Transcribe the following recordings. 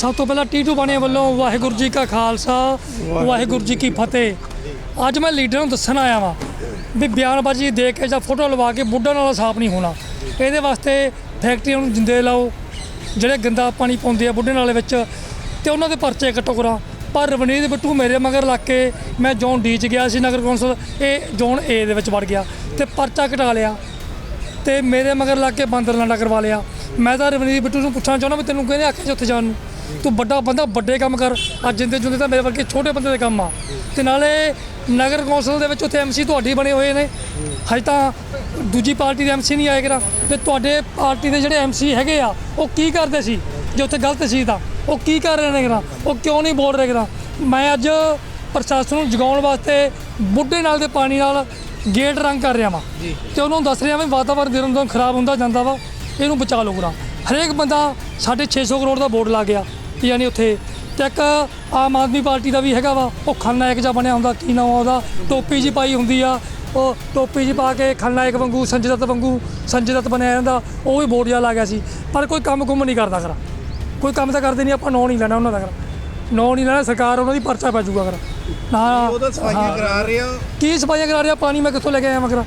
ਸਭ ਤੋਂ ਪਹਿਲਾਂ ਟੀਟੂ ਬਾਣੇ ਵੱਲੋਂ ਵਾਹਿਗੁਰੂ ਜੀ ਕਾ ਖਾਲਸਾ ਵਾਹਿਗੁਰੂ ਜੀ ਕੀ ਫਤਿਹ। ਅੱਜ ਮੈਂ ਲੀਡਰ ਨੂੰ ਦੱਸਣ ਆਇਆ ਵਾਂ ਵੀ ਬਿਆਨਬਾਜ਼ੀ ਦੇ ਕੇ ਜਾਂ ਫੋਟੋ ਲਵਾ ਕੇ ਬੁੱਢਾ ਨਾਲ ਸਾਫ਼ ਨਹੀਂ ਹੋਣਾ। ਇਹਦੇ ਵਾਸਤੇ ਫੈਕਟਰੀਆਂ ਨੂੰ ਜਿੰਦੇ ਲਾਓ ਜਿਹੜੇ ਗੰਦਾ ਪਾਣੀ ਪਾਉਂਦੇ ਆ ਬੁੱਢੇ ਨਾਲੇ ਵਿੱਚ ਤੇ ਉਹਨਾਂ ਦੇ ਪਰਚੇ ਕੱਟੋ ਕਰਾਂ। ਪਰ ਰਵਨੀਤ ਬਿੱਟੂ ਮੇਰੇ ਮਗਰ ਲੱਗ ਕੇ ਮੈਂ ਜ਼ੋਨ ਡੀ ਚ ਗਿਆ ਸੀ ਨਗਰ ਕੌਂਸਲ ਇਹ ਜ਼ੋਨ ਏ ਦੇ ਵਿੱਚ ਵੜ ਗਿਆ ਤੇ ਪਰਚਾ ਕਟਾ ਲਿਆ ਤੇ ਮੇਰੇ ਮਗਰ ਲੱਗ ਕੇ ਬਾਂਦਰ ਲਾਂਡਾ ਕਰਵਾ ਲਿਆ। ਮੈਂ ਤਾਂ ਰਵਨੀਤ ਬਿੱਟੂ ਨੂੰ ਪੁੱਛਣਾ ਚਾਹੁੰਦਾ ਵੀ ਤੈਨੂੰ ਕਿਹਨੇ ਆਖਿਆ ਸੀ ਉੱਥੇ ਜਾਣ ਨੂੰ? ਤੂੰ ਵੱਡਾ ਬੰਦਾ ਵੱਡੇ ਕੰਮ ਕਰ। ਅੱਜ ਜਿੰਦੇ ਜੁੰਦੇ ਤਾਂ ਮੇਰੇ ਵਰਗੇ ਛੋਟੇ ਬੰਦੇ ਦੇ ਕੰਮ ਆ। ਤੇ ਨਾਲੇ ਨਗਰ ਕੌਂਸਲ ਦੇ ਵਿੱਚ ਉੱਥੇ ਐਮਸੀ ਤੁਹਾਡੀ ਬਣੇ ਹੋਏ ਨੇ। ਹਜੇ ਤਾਂ ਦੂਜੀ ਪਾਰਟੀ ਦੇ ਐਮਸੀ ਨਹੀਂ ਆਏ ਕਰਾ। ਤੇ ਤੁਹਾਡੇ ਪਾਰਟੀ ਦੇ ਜਿਹੜੇ ਐਮਸੀ ਹੈਗੇ ਆ ਉਹ ਕੀ ਕਰਦੇ ਸੀ? ਜੇ ਉੱਥੇ ਗਲਤ ਸੀ ਤਾਂ। ਉਹ ਕੀ ਕਰ ਰਹੇ ਨੇ ਕਰਾ? ਉਹ ਕਿਉਂ ਨਹੀਂ ਬੋਲ ਰਹੇ ਕਰਾ? ਮੈਂ ਅੱਜ ਪ੍ਰਸ਼ਾਸਨ ਨੂੰ ਜਗਾਉਣ ਵਾਸਤੇ ਬੁੱਢੇ ਨਾਲ ਦੇ ਪਾਣੀ ਨਾਲ ਗੇਟ ਰੰਗ ਕਰ ਰਿਹਾ ਵਾਂ। ਤੇ ਉਹਨੂੰ ਦੱਸ ਰਿਹਾ ਵੀ ਵਾਤਾਵਰਨ ਦਿਨੋਂ ਦਿਨ ਖਰਾਬ ਹੁੰਦਾ ਜਾਂਦਾ ਵਾ। ਇਹਨੂੰ ਬਚਾ ਲਓ ਕਰਾ। ਹਰੇਕ ਬੰਦਾ ਸਾਡੇ 600 ਕਰੋੜ ਦਾ ਬੋਰਡ ਲਾ ਗਿਆ। ਯਾਨੀ ਉੱਥੇ। ਤੇ ਇੱਕ ਆਮ ਆਦਮੀ ਪਾਰਟੀ ਦਾ ਵੀ ਹੈਗਾ ਵਾ ਉਹ ਖਲਨਾਇਕ ਜਿਹਾ ਬਣਿਆ ਹੁੰਦਾ ਕੀ ਨਾਮ ਆ ਉਹਦਾ? ਟੋਪੀ ਜੀ ਪਾਈ ਹੁੰਦੀ ਆ ਉਹ ਟੋਪੀ ਜੀ ਪਾ ਕੇ ਖਲਨਾਇਕ ਵਾਂਗੂ ਸੰਜੇ ਦੱਤ ਵਾਂਗੂ ਸੰਜੇ ਦੱਤ ਬਣਿਆ ਜਾਂਦਾ ਉਹ ਵੀ ਬੋਰਡ ਜਿਹਾ ਲਾ ਗਿਆ ਸੀ। ਪਰ ਕੋਈ ਕੰਮ ਕੁੰਮ ਨਹੀਂ ਕਰਦਾ ਕਰਾ ਕੋਈ ਕੰਮ ਤਾਂ ਕਰਦੇ ਨਹੀਂ ਆਪਾਂ ਨਾਂ ਨਹੀਂ ਲੈਣਾ ਉਹਨਾਂ ਦਾ ਕਰਾ ਨਾਂ ਨਹੀਂ ਲੈਣਾ ਸਰਕਾਰ ਉਹਨਾਂ ਦੀ ਪਰਚਾ ਪੈ ਜਾਊਗਾ ਕਰਾ ਨਾ ਉਹਦਾ ਸਫਾਈਆਂ ਕਰਾ ਰਹੇ। ਆ ਕੀ ਸਫਾਈਆਂ ਕਰਾ ਰਿਹਾ? ਪਾਣੀ ਮੈਂ ਕਿੱਥੋਂ ਲੈ ਕੇ ਆਇਆ ਮਗਰ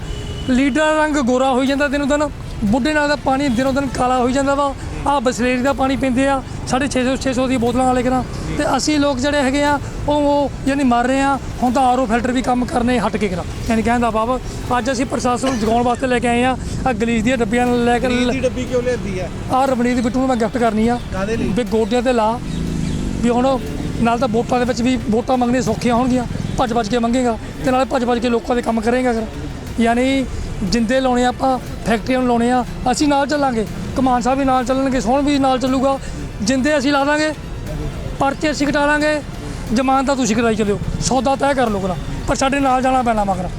ਲੀਡਰ ਰੰਗ ਗੋਰਾ ਹੋਈ ਜਾਂਦਾ ਦਿਨੋਂ ਦਿਨ। ਬੁੱਢੇ ਨਾਲ ਦਾ ਪਾਣੀ ਦਿਨੋਂ ਦਿਨ ਕਾਲਾ ਹੋਈ ਜਾਂਦਾ ਵਾ। ਆ ਬਸਲੇਰੀ ਦਾ ਪਾਣੀ ਪੀਂਦੇ ਆ ਸਾਢੇ 600 600 ਦੀ ਬੋਤਲਾਂ ਵਾਲੇ ਕਰਾਂ ਤੇ ਅਸੀਂ ਲੋਕ ਜਿਹੜੇ ਹੈਗੇ ਆ ਉਹ ਉਹ ਯਾਨੀ ਮਰ ਰਹੇ ਆ ਹੁਣ ਤਾਂ ਆਰਓ ਫਿਲਟਰ ਵੀ ਕੰਮ ਕਰਨੇ ਹਟ ਕੇ ਕਰਾਂ ਯਾਨੀ ਕਹਿੰਦਾ ਬਾਬ ਅੱਜ ਅਸੀਂ ਪ੍ਰਸ਼ਾਸਨ ਨੂੰ ਜਗਾਉਣ ਵਾਸਤੇ ਲੈ ਕੇ ਆਏ ਆ ਆ ਗਲੀਸ ਦੀਆਂ ਡੱਬੀਆਂ ਨਾਲ ਲੈ ਕੇ ਗਰੀਬ ਦੀ ਡੱਬੀ ਕਿਉਂ ਲਿਆਂਦੀ ਆ? ਆ ਰਮਣੀਤ ਬਿੱਟੂ ਨੂੰ ਮੈਂ ਗਿਫਟ ਕਰਨੀ ਆ। ਕਾਦੇ ਲਈ? ਵੀ ਗੋਡਿਆਂ ਤੇ ਲਾ ਵੀ ਹੁਣ ਨਾਲ ਤਾਂ ਵੋਟਾਂ ਦੇ ਵਿੱਚ ਵੀ ਵੋਟਾਂ ਮੰਗਣੀਆਂ ਸੌਖੀਆਂ ਹੋਣਗੀਆਂ ਭੱਜ ਭੱਜ ਕੇ ਮੰਗੇਗਾ ਤੇ ਨਾਲੇ ਭੱਜ ਭੱਜ ਕੇ ਲੋਕਾਂ ਦੇ ਕੰਮ ਕਰੇਗਾ ਕਰ ਯਾਨੀ ਜਿੰਦੇ ਲਾਉਣੇ ਆਪਾਂ ਫੈਕਟਰੀਆਂ ਨੂੰ ਲਾਉਣੇ ਆ, ਅਸੀਂ ਨਾਲ ਚੱਲਾਂਗੇ। ਕਮਾਨ ਸਾਹਿਬ ਵੀ ਨਾਲ ਚੱਲਣਗੇ, ਸੋਹਣ ਵੀ ਨਾਲ ਚੱਲੂਗਾ। ਜਿੰਦੇ ਅਸੀਂ ਲਾ ਦਾਂਗੇ, ਪਰਚੇ ਅਸੀਂ ਕਟਾ ਲਾਂਗੇ, ਜ਼ਮਾਨਤ ਤਾਂ ਤੁਸੀਂ ਕਰਾਈ ਚੱਲਿਓ। ਸੌਦਾ ਤੈਅ ਕਰ ਲਓ ਕਰਾ, ਪਰ ਸਾਡੇ ਨਾਲ ਜਾਣਾ ਪੈਣਾ ਮਗਰ।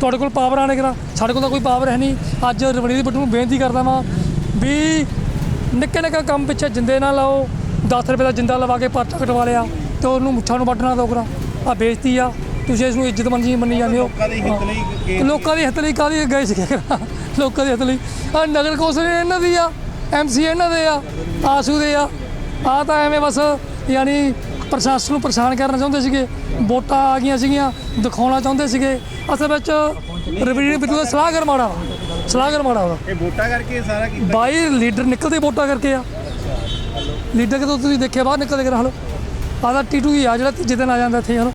ਤੁਹਾਡੇ ਕੋਲ ਪਾਵਰ ਆਣੇ ਕਰਾ, ਸਾਡੇ ਕੋਲ ਤਾਂ ਕੋਈ ਪਾਵਰ ਹੈ ਨਹੀਂ। ਅੱਜ ਰਵਨੀਤ ਬਿੱਟੂ ਨੂੰ ਬੇਨਤੀ ਕਰਦਾ ਵਾਂ ਵੀ ਨਿੱਕੇ ਨਿੱਕੇ ਕੰਮ ਪਿੱਛੇ ਜਿੰਦੇ ਨਾ ਲਾਓ। 10 ਰੁਪਏ ਦਾ ਜਿੰਦਾ ਲਵਾ ਕੇ ਪਰਚਾ ਕਟਵਾ ਲਿਆ ਤੇ ਉਹਨੂੰ ਮੁੱਛਾਂ ਨੂੰ ਵੱਢਣਾ ਦੋ ਕਰਾ। ਆ ਬੇਇੱਜ਼ਤੀ ਆ। ਤੁਸੀਂ ਇਸ ਨੂੰ ਇੱਜ਼ਤ ਮੰਨੀ ਮੰਨੀ ਜਾਂਦੇ ਹੋ। ਲੋਕਾਂ ਦੀ ਹਿੱਤ ਲਈ ਲੋਕਾਂ ਦੀ ਹਿੱਤ ਲਈ ਕਾਹਦੀ ਗਏ ਸੀਗੇ ਲੋਕਾਂ ਦੀ ਹਿੱਤ ਲਈ। ਆ ਨਗਰ ਕੌਂਸਲ ਇਹਨਾਂ ਦੀ ਆ ਐਮਸੀ ਇਹਨਾਂ ਦੇ ਆ ਆਸੂ ਦੇ ਆ। ਆ ਤਾਂ ਐਵੇਂ ਬਸ ਯਾਨੀ ਪ੍ਰਸ਼ਾਸਨ ਨੂੰ ਪਰੇਸ਼ਾਨ ਕਰਨਾ ਚਾਹੁੰਦੇ ਸੀਗੇ। ਵੋਟਾਂ ਆ ਗਈਆਂ ਸੀਗੀਆਂ ਦਿਖਾਉਣਾ ਚਾਹੁੰਦੇ ਸੀਗੇ। ਅਸਲ ਵਿੱਚ ਰਵੀਨ ਬਿੱਟੂ ਦਾ ਸਲਾਹਕਾਰ ਮਾੜਾ। ਸਲਾਹਕਾਰ ਮਾੜਾ ਉਹਦਾ ਇਹ ਵੋਟਾਂ ਕਰਕੇ ਸਾਰਾ ਕੀਤਾ? ਬਾਈ ਲੀਡਰ ਨਿਕਲਦੇ ਵੋਟਾਂ ਕਰਕੇ ਆ। ਲੀਡਰ ਕਿਦੋਂ ਤੁਸੀਂ ਦੇਖਿਆ ਬਾਹਰ ਨਿਕਲਦੇ ਕਰ ਹਲੋ। ਆਦਾ ਟੀਟੂ ਹੀ ਆ ਜਿਹੜਾ ਤੀਜੇ ਦਿਨ ਆ ਜਾਂਦਾ ਇੱਥੇ ਹਲੋ।